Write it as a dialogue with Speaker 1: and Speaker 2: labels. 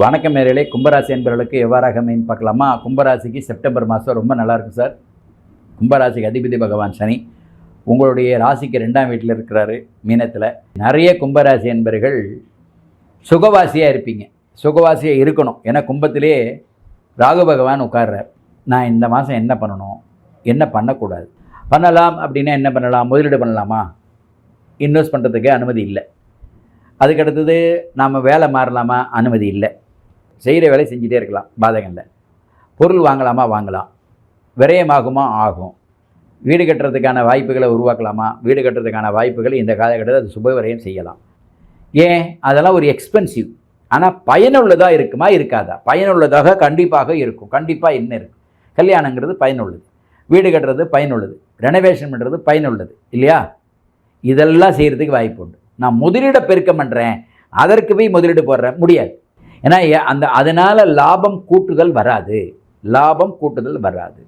Speaker 1: வணக்கம் நேர்களே. கும்பராசி என்பவர்களுக்கு எவ்வாறாக மீன் பார்க்கலாமா? கும்பராசிக்கு செப்டம்பர் மாதம் ரொம்ப நல்லாயிருக்கும் சார். கும்பராசிக்கு அதிபதி பகவான் சனி. உங்களுடைய ராசிக்கு ரெண்டாம் வீட்டில் இருக்கிறாரு மீனத்தில். நிறைய கும்பராசி என்பர்கள் சுகவாசியாக இருப்பீங்க. சுகவாசியாக இருக்கணும். ஏன்னா கும்பத்திலே ராகு பகவான் உட்கார்றார். நான் இந்த மாதம் என்ன பண்ணணும்? என்ன பண்ணக்கூடாது? பண்ணலாம் அப்படின்னா என்ன பண்ணலாம்? முதலீடு பண்ணலாமா? இன்வெஸ்ட் பண்ணுறதுக்கு அனுமதி இல்லை. அதுக்கடுத்தது நாம் வேலை மாறலாமா? அனுமதி இல்லை. செய்கிற வேலை செஞ்சுட்டே இருக்கலாம் பாதகம் இல்லை பொருள் வாங்கலாமா? வாங்கலாம். விரயமாகுமா? ஆகும். வீடு கட்டுறதுக்கான வாய்ப்புகளை உருவாக்கலாமா? வீடு கட்டுறதுக்கான வாய்ப்புகளை இந்த காலகட்டத்தில் அது சுப விரயம் செய்யலாம். ஏன்? அதெல்லாம் ஒரு எக்ஸ்பென்சிவ் ஆனால் பயனுள்ளதாக இருக்குமா? இருக்காதா? பயனுள்ளதாக கண்டிப்பாக இருக்கும். கண்டிப்பாக என்ன இருக்கும் கல்யாணங்கிறது பயனுள்ளது. வீடு கட்டுறது பயனுள்ளது. ரெனோவேஷன் பண்ணுறது பயனுள்ளது. இல்லையா? இதெல்லாம் செய்கிறதுக்கு வாய்ப்பு உண்டு நான் முதலீட பெருக்கம் பண்ணுறேன் அதற்கு போய் முதலீடு போடுறேன். முடியாது. ஏன்னா அந்த அதனால் லாபம் கூட்டுதல் வராது. லாபம் கூட்டுதல் வராது.